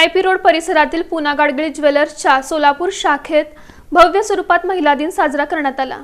I road परिसरातील पुना गाडगिळ ज्वेलर्सच्या सोलापूर शाखेत भव्य स्वरूपात महिला दिन साजरा करण्यात आला.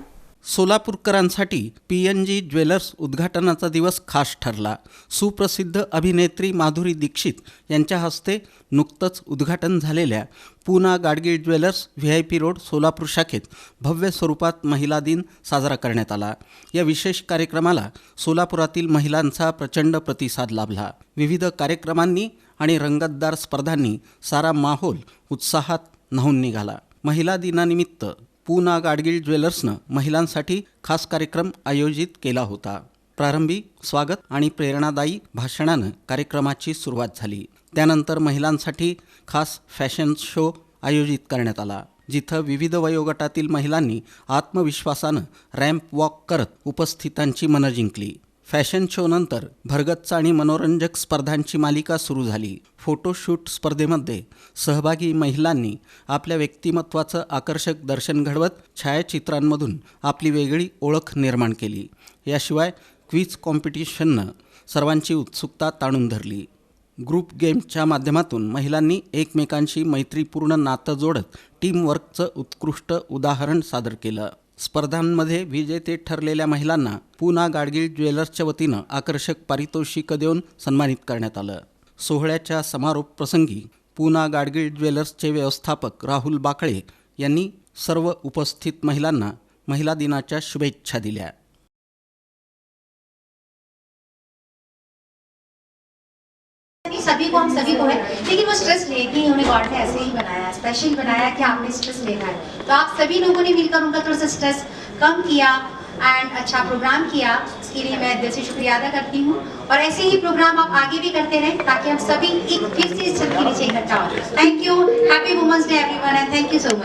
सोलापूरकरांसाठी पी एन जी ज्वेलर्स उद्घाटनाचा दिवस खास ठरला. सुप्रसिद्ध अभिनेत्री माधुरी दीक्षित यांच्या हस्ते नुकतंच उद्घाटन झालेल्या Poona Gadgil jewellers V I P road Solapur शाखेत भव्य स्वरूपात महिला दिन साजरा करण्यात आला. या विशेष कार्यक्रमाला सोलापुरातील महिलांचा प्रचंड प्रतिसाद लाभला. विविध कार्यक्रमांनी आणि रंगतदार स्पर्धांनी सारा माहोल उत्साहात न्हाऊन निघाला. महिला दिनानिमित्त पूना गाडगीळ ज्वेलर्सनं महिलांसाठी खास कार्यक्रम आयोजित केला होता. प्रारंभी स्वागत आणि प्रेरणादायी भाषणानं कार्यक्रमाची सुरुवात झाली. त्यानंतर महिलांसाठी खास फॅशन शो आयोजित करण्यात आला जिथं विविध वयोगटातील महिलांनी आत्मविश्वासानं रॅम्प वॉक करत उपस्थितांची मनं जिंकली. फॅशन शोनंतर भरगच्च आणि मनोरंजक स्पर्धांची मालिका सुरू झाली. फोटोशूट स्पर्धेमध्ये सहभागी महिलांनी आपल्या व्यक्तिमत्वाचं आकर्षक दर्शन घडवत छायाचित्रांमधून आपली वेगळी ओळख निर्माण केली. याशिवाय क्विज कॉम्पिटिशननं सर्वांची उत्सुकता ताणून धरली. ग्रुप गेमच्या माध्यमातून महिलांनी एकमेकांशी मैत्रीपूर्ण नातं जोडत टीमवर्कचं उत्कृष्ट उदाहरण सादर केलं. स्पर्धांमध्ये विजेते ठरलेल्या महिलांना पूना गाडगीळ ज्वेलर्सच्या वतीनं आकर्षक पारितोषिक देऊन सन्मानित करण्यात आलं. सोहळ्याच्या समारोप प्रसंगी पूना गाडगीळ ज्वेलर्सचे व्यवस्थापक राहुल बाकळे यांनी सर्व उपस्थित महिलांना महिला दिनाच्या शुभेच्छा दिल्या. सभी को, हम सभी को है। लेकिन वो स्ट्रेस लेके ही उन्हें गॉड ने ऐसे ही बनाया स्पेशल बनाया कि आपने स्ट्रेस लेना है। तो आप सभी लोगों ने मिलकर उनका थोड़ा सा स्ट्रेस कम किया एंड अच्छा प्रोग्राम किया इसके लिए मैं दिल से शुक्रिया अदा करती हूँ। और ऐसे ही प्रोग्राम आप आगे भी करते रहें ताकि हम सभी एक फिर से इस छत के नीचे इकट्ठा हो। Thank you happy women's day everyone and thank you so much